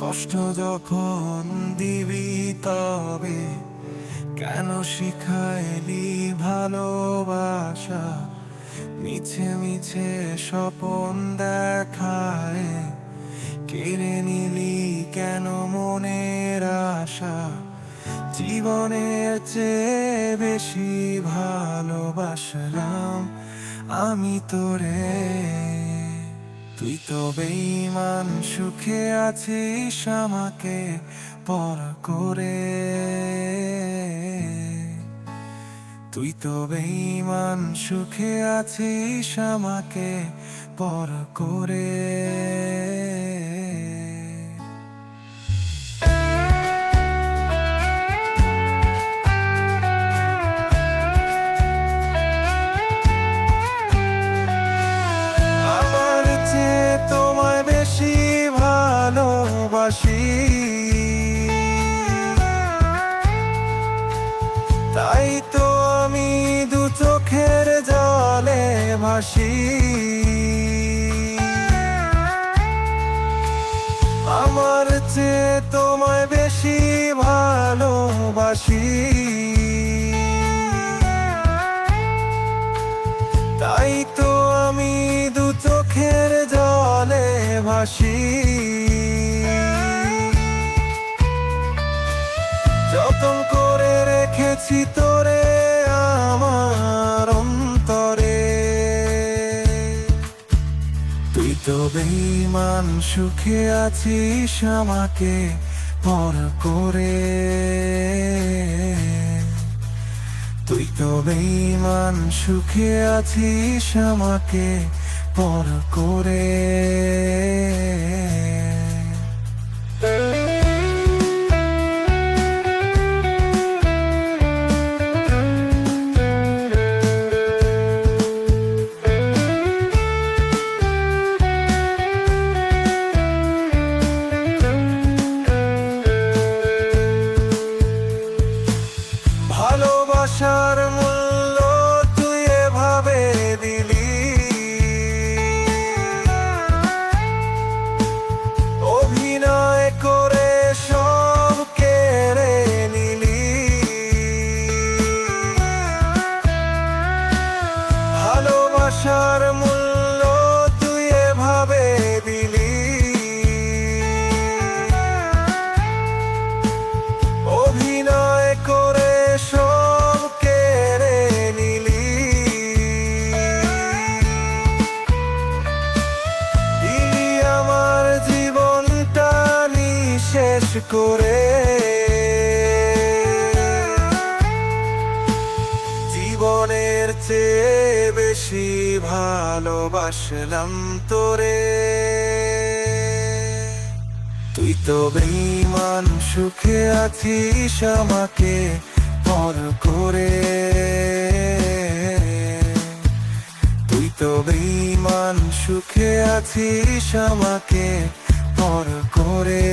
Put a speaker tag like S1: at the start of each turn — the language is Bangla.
S1: কষ্ট যখন দিবি তবে, কেন শিখাইলি ভালোবাসা? মিছে মিছে স্বপন দেখায়, কেড়ে নিলি কেন মনের আশা? জীবনের চেয়ে বেশি ভালোবাসলাম আমি তোরে। তুই তো বেইমান সুখে আছিস আমাকে পর করে। তুই তো বেইমান সুখে আছিস আমাকে পর করে। তো আমি দু চোখের জলে ভাসি। আমার চেয়ে তোমায় বেশি ভালোবাসি। তাই তো আমি দু চোখের জলে ভাসি। করে রেখেছি তোরে আমার অন্তরে। তুই তো বেইমান সুখে আছিস আমাকে পর করে। তুই তো বেইমান সুখে আছিস আমাকে পর করে। ভালোবাসার মূল্য তুই এভাবে দিলি। অভিনয় করে সব কেড়ে নিলি। দিলি আমার জীবনটা নিঃশেষ করে। জীবনের চেয়ে বেশি ভালোবাসলাম তোরে। তুই তো বেইমান সুখে আছিস আমাকে, পর করে। তুই তো বেইমান সুখে আছিস আমাকে, পর করে।